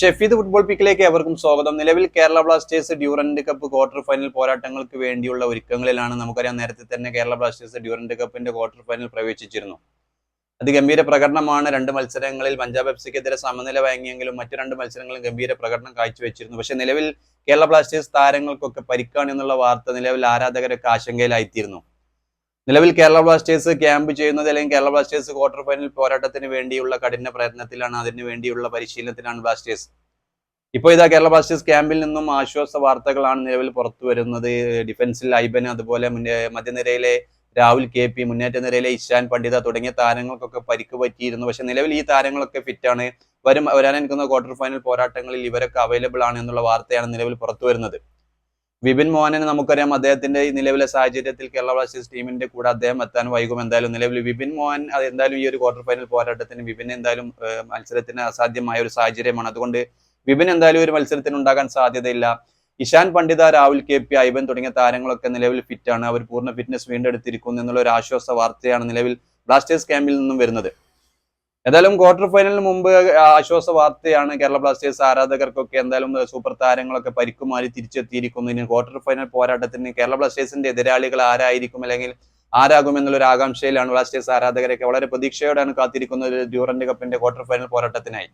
Shefeed football പിക്കിലേക്ക് എവർക്കും സ്വാഗതം. നിലവിൽ Kerala Blasters Durand cup quarter final പോരാട്ടങ്ങൾക്ക് വേണ്ടിയുള്ള ഒരുക്കങ്ങളിലാണ് നമുക്കറിയാം നേരത്തെ തന്നെ കേരള ബ്ലാസ്റ്റേഴ്സ് ഡ്യൂറൻഡ് കപ്പിന്റെ ക്വാർട്ടർ ഫൈനൽ പ്രവേശിച്ചിരുന്നു. അതിഗംഭീര പ്രകടനമാണ് രണ്ട് മത്സരങ്ങളിൽ പഞ്ചാബ് എഫ്സിക്കെതിരെ സമനില വാങ്ങിയെങ്കിലും മറ്റു രണ്ട് മത്സരങ്ങളും ഗംഭീര പ്രകടനം കാഴ്ചവെച്ചിരുന്നു. പക്ഷേ നിലവിൽ കേരള ബ്ലാസ്റ്റേഴ്സ് താരങ്ങൾക്കൊക്കെ പരിക്കാണ് എന്നുള്ള വാർത്ത നിലവിൽ ആരാധകരൊക്കെ ആശങ്കയിലായിത്തീരുന്നു. നിലവിൽ കേരള ബ്ലാസ്റ്റേഴ്സ് ക്യാമ്പ് ചെയ്യുന്നത് അല്ലെങ്കിൽ കേരള ബ്ലാസ്റ്റേഴ്സ് ക്വാർട്ടർ ഫൈനൽ പോരാട്ടത്തിന് വേണ്ടിയുള്ള കഠിന പ്രയത്നത്തിലാണ് അതിന് വേണ്ടിയുള്ള പരിശീലനത്തിലാണ് ബ്ലാസ്റ്റേഴ്സ്. ഇപ്പോൾ ഇതാ കേരള ബ്ലാസ്റ്റേഴ്സ് ക്യാമ്പിൽ നിന്നും ആശ്വാസ വാർത്തകളാണ് നിലവിൽ പുറത്തു വരുന്നത്. ഡിഫൻസിൽ ഐബൻ അതുപോലെ മധ്യനിരയിലെ രാഹുൽ കെ പി മുന്നേറ്റ നിരയിലെ ഇഷാൻ പണ്ഡിത തുടങ്ങിയ താരങ്ങൾക്കൊക്കെ പരിക്ക് പറ്റിയിരുന്നു. പക്ഷെ നിലവിൽ ഈ താരങ്ങളൊക്കെ ഫിറ്റാണ് വരും വരാനിരിക്കുന്ന ക്വാർട്ടർ ഫൈനൽ പോരാട്ടങ്ങളിൽ ഇവരൊക്കെ അവൈലബിൾ ആണ് എന്നുള്ള വാർത്തയാണ് നിലവിൽ പുറത്തു വരുന്നത്. വിപിൻ മോഹനെ നമുക്കറിയാം അദ്ദേഹത്തിന്റെ ഈ നിലവിലെ സാഹചര്യത്തിൽ കേരള ബ്ലാസ്റ്റേഴ്സ് ടീമിന്റെ കൂടെ അദ്ദേഹം എത്താൻ വൈകും. എന്തായാലും നിലവിൽ വിപിൻ മോഹൻ എന്തായാലും ഈ ഒരു ക്വാർട്ടർ ഫൈനൽ പോരാട്ടത്തിന് വിപിൻ എന്തായാലും മത്സരത്തിന് അസാധ്യമായ ഒരു സാഹചര്യമാണ്. അതുകൊണ്ട് വിപിൻ എന്തായാലും ഒരു മത്സരത്തിന് ഉണ്ടാകാൻ സാധ്യതയില്ല. ഇഷാൻ പണ്ഡിത രാഹുൽ കെ പി ഐബൻ തുടങ്ങിയ താരങ്ങളൊക്കെ നിലവിൽ ഫിറ്റാണ് അവർ പൂർണ ഫിറ്റ്നസ് വീണ്ടെടുത്തിരിക്കുന്നു എന്നുള്ള ഒരു ആശ്വാസ വാർത്തയാണ് നിലവിൽ ബ്ലാസ്റ്റേഴ്സ് ക്യാമ്പിൽ നിന്നും വരുന്നത്. ഏതായാലും ക്വാർട്ടർ ഫൈനലിന് മുമ്പ് ആശ്വാസ വാർത്തയാണ് കേരള ബ്ലാസ്റ്റേഴ്സ് ആരാധകർക്കൊക്കെ എന്തായാലും സൂപ്പർ താരങ്ങളൊക്കെ പരിക്കുമാറി തിരിച്ചെത്തിയിരിക്കുന്നു. ഇനി ക്വാർട്ടർ ഫൈനൽ പോരാട്ടത്തിന് കേരള ബ്ലാസ്റ്റേഴ്സിന്റെ എതിരാളികൾ ആരായിരിക്കും അല്ലെങ്കിൽ ആരാകും എന്നുള്ളൊരു ആകാംക്ഷയിലാണ് ബ്ലാസ്റ്റേഴ്സ് ആരാധകരൊക്കെ. വളരെ പ്രതീക്ഷയോടെയാണ് കാത്തിരിക്കുന്നത് ഡ്യൂറന്റ് കപ്പിന്റെ ക്വാർട്ടർ ഫൈനൽ പോരാട്ടത്തിനായി.